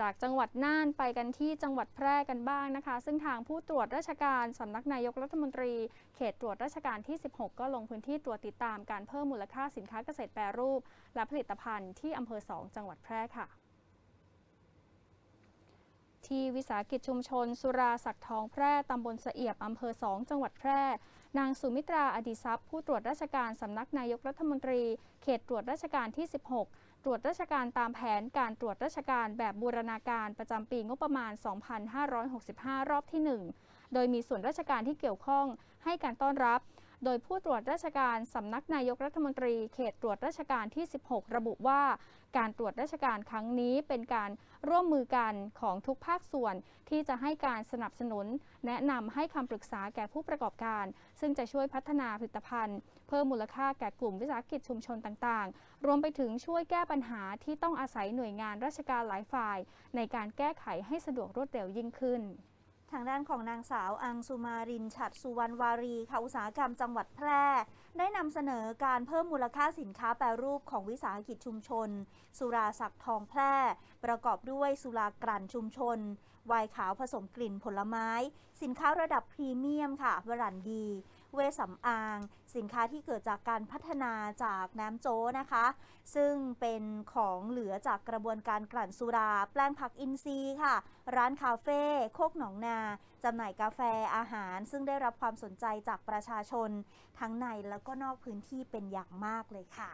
จากจังหวัดน่านไปกันที่จังหวัดแพร่กันบ้างนะคะ ซึ่งทางผู้ตรวจราชการสำนักนายกรัฐมนตรี เขตตรวจราชการที่ 16 ก็ลงพื้นที่ตรวจติดตามการเพิ่มมูลค่าสินค้าเกษตรแปรรูป และผลิตภัณฑ์ที่อำเภอ 2 จังหวัดแพร่ค่ะ ที่วิสาหกิจชุมชน สุราสักทองแพร่ตำบลสเอียบอำเภอ2จังหวัดแพร่ นางสุมิตราอดิทรัพย์ ผู้ตรวจราชการสำนักนายกรัฐมนตรี เขตตรวจราชการที่ 16 ตรวจราชการตามแผนการตรวจราชการแบบบูรณาการประจำปีงบประมาณ 2565 รอบที่ 1 โดยมีส่วนราชการที่เกี่ยวข้องให้การต้อนรับ โดยผู้ตรวจราชการสำนักนายกรัฐมนตรีเขตตรวจราชการที่ 16 ระบุว่า การตรวจราชการครั้งนี้เป็นการร่วมมือกันของทุกภาคส่วนที่จะให้การสนับสนุน แนะนำให้คำปรึกษาแก่ผู้ประกอบการ ซึ่งจะช่วยพัฒนาผลิตภัณฑ์ เพิ่มมูลค่าแก่กลุ่มวิสาหกิจชุมชนต่างๆ รวมไปถึงช่วยแก้ปัญหาที่ต้องอาศัยหน่วยงานราชการหลายฝ่าย ในการแก้ไขให้สะดวกรวดเร็วยิ่งขึ้น ทางด้านของนางสาวอังสุมารินฉัดสุวรรณวารีค่ะอุตสาหกรรมจังหวัดแพร่ ได้นำเสนอการเพิ่มมูลค่าสินค้าแปรรูปของวิสาหกิจชุมชน สุราสักทองแพร่ ประกอบด้วยสุรากลั่นชุมชนไวน์ขาวผสมกลิ่นผลไม้ สินค้าระดับพรีเมียมค่ะวรันดี เวชสำอาง สินค้าที่เกิดจากการพัฒนาจากน้ำโจ้นะคะ ซึ่งเป็นของเหลือจากกระบวนการกลั่นสุรา แปลงผักอินทรีย์ค่ะ ร้านคาเฟ่โคกหนองนาจำหน่ายกาแฟอาหาร ซึ่งได้รับความสนใจจากประชาชน ทั้งในแล้วก็นอกพื้นที่เป็นอย่างมากเลยค่ะ